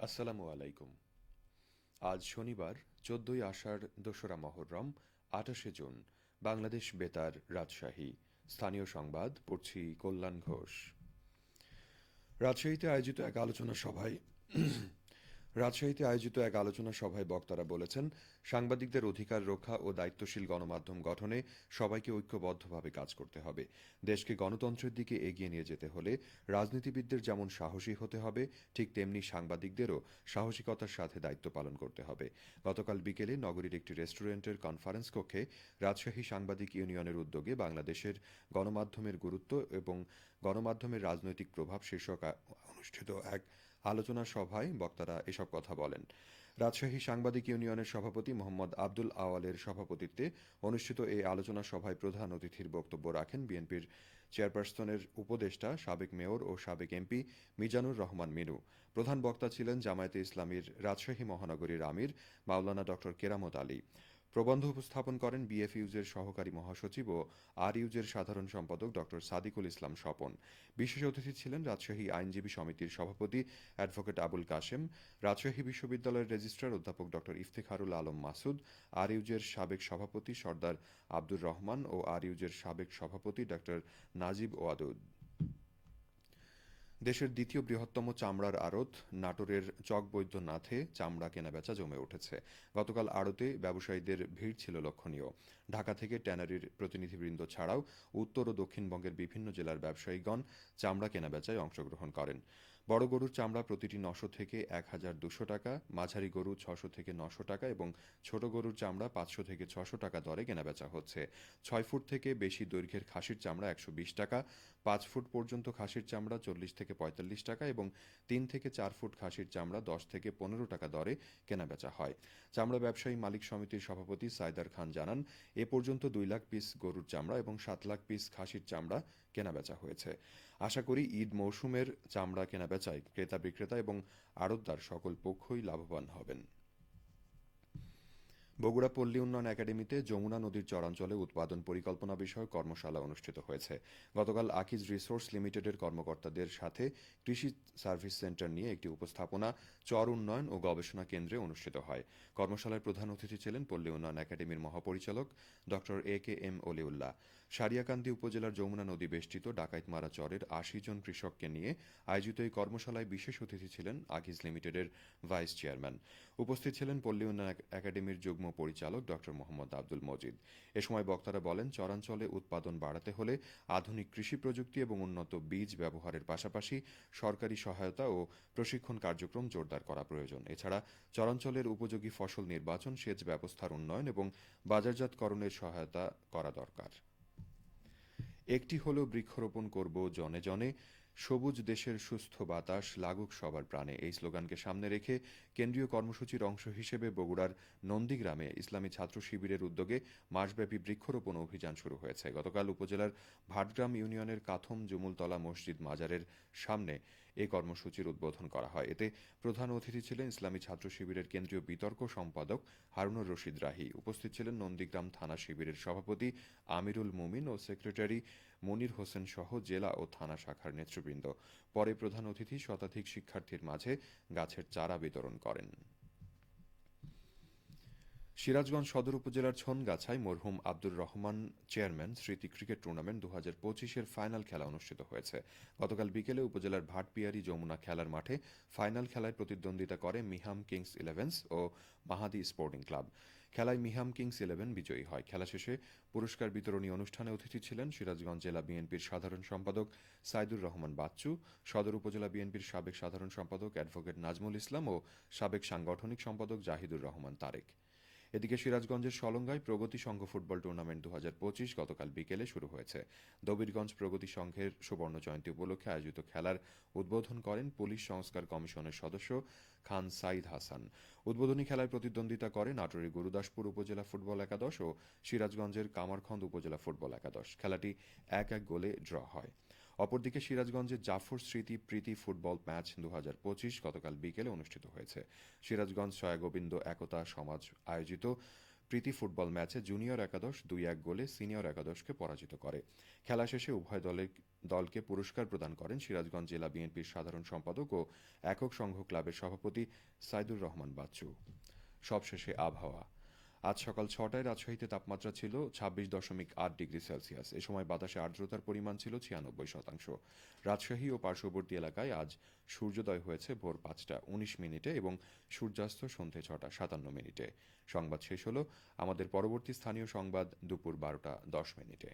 আসসালামু আলাইকুম। আজ শনিবার, চোদ্দই আষাঢ় দোসরা মহরম, আঠাশে জুন। বাংলাদেশ বেতার রাজশাহী। স্থানীয় সংবাদ, পড়ছি কল্যাণ ঘোষ। রাজশাহীতে আয়োজিত এক আলোচনা সভায় রাজশাহীতে আয়োজিত এক আলোচনা সভায় বক্তারা বলেছেন, সাংবাদিকদের অধিকার রক্ষা ও দায়িত্বশীল গণমাধ্যম গঠনে সবাইকে ঐক্যবদ্ধভাবে কাজ করতে হবে। দেশকে গণতন্ত্রের দিকে এগিয়ে নিয়ে যেতে হলে রাজনীতিবিদদের যেমন সাহসী হতে হবে, ঠিক তেমনি সাংবাদিকদেরও সাহসিকতার সাথে দায়িত্ব পালন করতে হবে। গতকাল বিকেলে নগরীর একটি রেস্টুরেন্টের কনফারেন্স কক্ষে রাজশাহী সাংবাদিক ইউনিয়নের উদ্যোগে বাংলাদেশের গণমাধ্যমের গুরুত্ব এবং গণমাধ্যমের রাজনৈতিক প্রভাব শীর্ষক অনুষ্ঠিত এক আলোচনা সভায় বক্তারা এসব কথা বলেন। রাজশাহী সাংবাদিক ইউনিয়নের সভাপতি মোহাম্মদ আব্দুল আওয়ালের সভাপতিত্বে অনুষ্ঠিত এই আলোচনা সভায় প্রধান অতিথির বক্তব্য রাখেন বিএনপির চেয়ারপারসনের উপদেষ্টা, সাবেক মেয়র ও সাবেক এমপি মিজানুর রহমান মিনু। প্রধান বক্তা ছিলেন জামায়াতে ইসলামীর রাজশাহী মহানগরীর আমির, মাওলানা ড কেরামত আলী। প্রবন্ধ উপস্থাপন করেন বিএফইউজের সহকারী মহাসচিব ও আর ইউজের সাধারণ সম্পাদক ড সাদিকুল ইসলাম স্বপন। বিশেষ অতিথি ছিলেন রাজশাহী আইনজীবী সমিতির সভাপতি অ্যাডভোকেট আবুল কাশেম, রাজশাহী বিশ্ববিদ্যালয়ের রেজিস্ট্রার অধ্যাপক ড ইফতেখারুল আলম মাসুদ আর ইউজের সাবেক সভাপতি সর্দার আব্দুর রহমান ও আর ইউজের সাবেক সভাপতি ড নাজিব ওয়াদুদ। দেশের দ্বিতীয় বৃহত্তম চামড়ার আড়ত, নাটোরের চকবৈদ্যনাথে চামড়া কেনাবেচা জমে উঠেছে। গতকাল আড়তে ব্যবসায়ীদের ভিড় ছিল লক্ষণীয়। ঢাকা থেকে ট্যানারির প্রতিনিধিবৃন্দ ছাড়াও উত্তর ও দক্ষিণবঙ্গের বিভিন্ন জেলার ব্যবসায়ীগণ চামড়া কেনাবেচায় অংশগ্রহণ করেন। বড় গরুর চামড়া প্রতিটি নশো থেকে এক হাজার দুশো টাকা, মাঝারি গরু ছশো থেকে নশো টাকা এবং ছোট গরুর চামড়া পাঁচশো থেকে ছশো টাকা দরে কেনাবেচা হচ্ছে। ছয় ফুট থেকে বেশি দৈর্ঘ্যের খাসির চামড়া একশো বিশ টাকা, পাঁচ ফুট পর্যন্ত খাসির চামড়া চল্লিশ থেকে পঁয়তাল্লিশ টাকা এবং তিন থেকে চার ফুট খাসির চামড়া দশ থেকে পনেরো টাকা দরে কেনাবেচা হয়। চামড়া ব্যবসায়ী মালিক সমিতির সভাপতি সাইদার খান জানান, এ পর্যন্ত দুই লাখ পিস গরুর চামড়া এবং সাত লাখ পিস খাসির চামড়া কেনাবেচা হয়েছে। আশা করি ঈদ মৌসুমের চামড়া কেনাবেচায় ক্রেতা বিক্রেতা এবং আড়তদার সকল পক্ষই লাভবান হবেন। বগুড়া পল্লী উন্নয়ন একাডেমিতে যমুনা নদীর চরাঞ্চলে উৎপাদন পরিকল্পনা বিষয়ক কর্মশালা অনুষ্ঠিত হয়েছে। গতকাল আকিজ রিসোর্স লিমিটেডের কর্মকর্তাদের সাথে কৃষি সার্ভিস সেন্টার নিয়ে একটি উপস্থাপনা, চর উন্নয়ন ও গবেষণা কেন্দ্রে অনুষ্ঠিত হয়। কর্মশালায় প্রধান অতিথি ছিলেন পল্লী উন্নয়ন একাডেমির মহাপরিচালক ড A K M Oliullah. Sariakandi উপজেলার যমুনা নদী বেষ্টিত ডাকাইতমারা চরের আশি জন কৃষককে নিয়ে আয়োজিত এই কর্মশালায় বিশেষ অতিথি ছিলেন আকিজ লিমিটেডের ভাইস চেয়ারম্যান। উপস্থিত ছিলেন পল্লী উন্নয়ন একাডেমির যুগ্ম পরিচালক ড. মোহাম্মদ আব্দুল মজিদ। এ সময় বক্তারা বলেন, চরাঞ্চলে উৎপাদন বাড়াতে হলে আধুনিক কৃষি প্রযুক্তি এবং উন্নত বীজ ব্যবহারের পাশাপাশি সরকারি সহায়তা ও প্রশিক্ষণ কার্যক্রম জোরদার করা প্রয়োজন। এছাড়া চরাঞ্চলের উপযোগী ফসল নির্বাচন, সেচ ব্যবস্থার উন্নয়ন এবং বাজারজাতকরণের সহায়তা করা দরকার। একটি হলো বৃক্ষরোপণ করব জনে জনে সবুজ দেশের সুস্থ বাতাস লাগুক সবার প্রাণে। এই স্লোগানকে সামনে রেখে কেন্দ্রীয় কর্মসূচির অংশ হিসেবে বগুড়ার নন্দীগ্রামে ইসলামী ছাত্র শিবিরের উদ্যোগে মাসব্যাপী বৃক্ষরোপণ অভিযান শুরু হয়েছে। গতকাল উপজেলার ভাটগ্রাম ইউনিয়নের কাথম জুমুলতলা মসজিদ মাজারের সামনে এই কর্মসূচির উদ্বোধন করা হয়। এতে প্রধান অতিথি ছিলেন ইসলামী ছাত্র শিবিরের কেন্দ্রীয় বিতর্ক সম্পাদক হারুনুর রশিদ রাহি। উপস্থিত ছিলেন নন্দীগ্রাম থানা শিবিরের সভাপতি আমিরুল মুমিন ও সেক্রেটারি মনির হোসেন সহ জেলা ও থানা শাখার নেতৃবৃন্দ। পরে প্রধান অতিথি শতাধিক শিক্ষার্থীর মাঝে গাছের চারা বিতরণ করেন। সিরাজগঞ্জ সদর উপজেলার ছনগাছায় মরহুম আব্দুর রহমান চেয়ারম্যান স্মৃতি ক্রিকেট টুর্নামেন্ট দু হাজার পঁচিশের ফাইনাল খেলা অনুষ্ঠিত হয়েছে। গতকাল বিকেলে উপজেলার ভাটপিয়ারি যমুনা খেলার মাঠে ফাইনাল খেলায় প্রতিদ্বন্দ্বিতা করে মিহাম কিংস ইলেভেন্স ও মাহাদি স্পোর্টিং ক্লাব। খেলায় মিহাম কিংস ইলেভেন বিজয়ী হয়। খেলা শেষে পুরস্কার বিতরণী অনুষ্ঠানে অতিথি ছিলেন সিরাজগঞ্জ জেলা বিএনপির সাধারণ সম্পাদক সাইদুর রহমান বাচ্চু, সদর উপজেলা বিএনপির সাবেক সাধারণ সম্পাদক অ্যাডভোকেট নাজমুল ইসলাম ও সাবেক সাংগঠনিক সম্পাদক জাহিদুর রহমান তারেক। এদিকে সিরাজগঞ্জের সলঙ্গায় প্রগতি সংঘ ফুটবল টুর্নামেন্ট দু হাজার পঁচিশ গতকাল বিকেলে শুরু হয়েছে। দবিরগঞ্জ প্রগতি সংঘের সুবর্ণ জয়ন্তী উপলক্ষে আয়োজিত খেলার উদ্বোধন করেন পুলিশ সংস্কার কমিশনের সদস্য খান সাইদ হাসান। উদ্বোধনী খেলায় প্রতিদ্বন্দ্বিতা করে নাটোরের গুরুদাসপুর উপজেলা ফুটবল একাদশ ও সিরাজগঞ্জের কামারখন্দ উপজেলা ফুটবল একাদশ। খেলাটি এক এক গোলে ড্র হয়। অপরদিকে সিরাজগঞ্জের জাফর স্মৃতি প্রীতি ফুটবল ম্যাচ দুহাজার পঁচিশ গতকাল বিকেলে অনুষ্ঠিত হয়েছে। সিরাজগঞ্জ সয়াগোবিন্দ একতা সমাজ আয়োজিত প্রীতি ফুটবল ম্যাচে জুনিয়র একাদশ দুই এক গোলে সিনিয়র একাদশকে পরাজিত করে। খেলা শেষে উভয় দলের দলকে পুরস্কার প্রদান করেন সিরাজগঞ্জ জেলা বিএনপির সাধারণ সম্পাদক ও একক সংঘ ক্লাবের সভাপতি সাইদুর রহমান বাচ্চু। সবশেষে আবহাওয়া। আজ সকাল ছটায় রাজশাহীতে তাপমাত্রা ছিল ছাব্বিশ দশমিক আট ডিগ্রি সেলসিয়াস। এ সময় বাতাসে আর্দ্রতার পরিমাণ ছিল ছিয়ানব্বই শতাংশ। রাজশাহী ও পার্শ্ববর্তী এলাকায় আজ সূর্যোদয় হয়েছে ভোর পাঁচটা উনিশ মিনিটে এবং সূর্যাস্ত সন্ধে ছটা সাতান্ন মিনিটে। সংবাদ শেষ হলো আমাদের পরবর্তী স্থানীয় সংবাদ দুপুর বারোটা দশ মিনিটে।